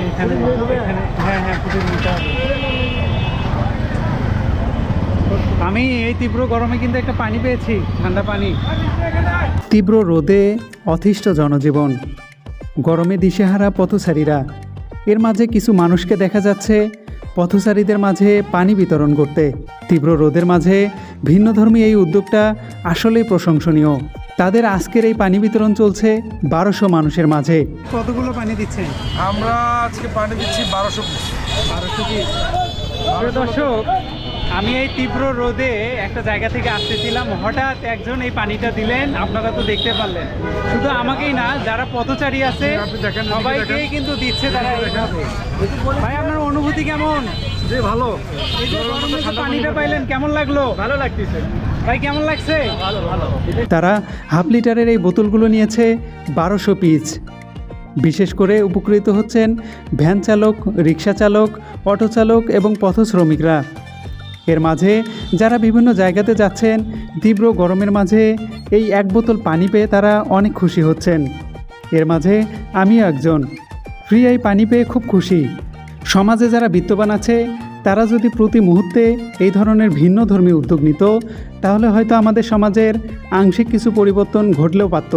এখানে এখানে হ্যাঁ হ্যাঁ আমি এই তীব্র গরমে কিন্তু একটা পানি পেয়েছি, ঠান্ডা পানি। তীব্র রোদে অতিষ্ঠ জনজীবন। গরমে দিশেহারা পথচারীরা। এর মাঝে কিছু মানুষকে দেখা যাচ্ছে পথচারীদের মাঝে পানি বিতরণ করতে। তীব্র রোদের মাঝে ভিন্নধর্মী এই উদ্যোগটা আসলেই প্রশংসনীয়। তাদের আজকের এই পানি বিতরণ চলছে বারোশো মানুষের মাঝে। কতগুলো পানি দিচ্ছেন আমরা আজকে পানি দিচ্ছি বারোশো বারোশো দর্শক আমি এই তীব্র রোদে একটা জায়গা থেকে আসতেছিলাম। হঠাৎ একজন এই পানিটা দিলেন। আপনারা তো দেখতে পারলেন। শুধু আমাকেই না যারা পথচারী আছে সবাইকেই কিন্তু দিচ্ছে তারা ভাই আপনার অনুভূতি কেমন? জি ভালো। পানিটা পাইলেন কেমন লাগল? ভালো লাগতেছে। ভাই কেমন লাগছে? ভালো ভালো। তারা হাফ লিটারের এই বোতলগুলো নিয়েছে বারোশো পিস। বিশেষ করে উপকৃত হচ্ছেন ভ্যান চালক রিক্সা চালক অটো চালক এবং পথ শ্রমিকরা এর মাঝে যারা বিভিন্ন জায়গাতে যাচ্ছেন তীব্র গরমের মাঝে এই এক বোতল পানি পেয়ে তারা অনেক খুশি হচ্ছেন। এর মাঝে আমিও একজন। ফ্রি এই পানি পেয়ে খুব খুশি। সমাজে যারা বিত্তবান আছে, তারা যদি প্রতি মুহূর্তে এই ধরনের ভিন্ন ধর্মী উদ্যোগ নিত, তাহলে হয়তো আমাদের সমাজের আংশিক কিছু পরিবর্তন ঘটলেও পারত।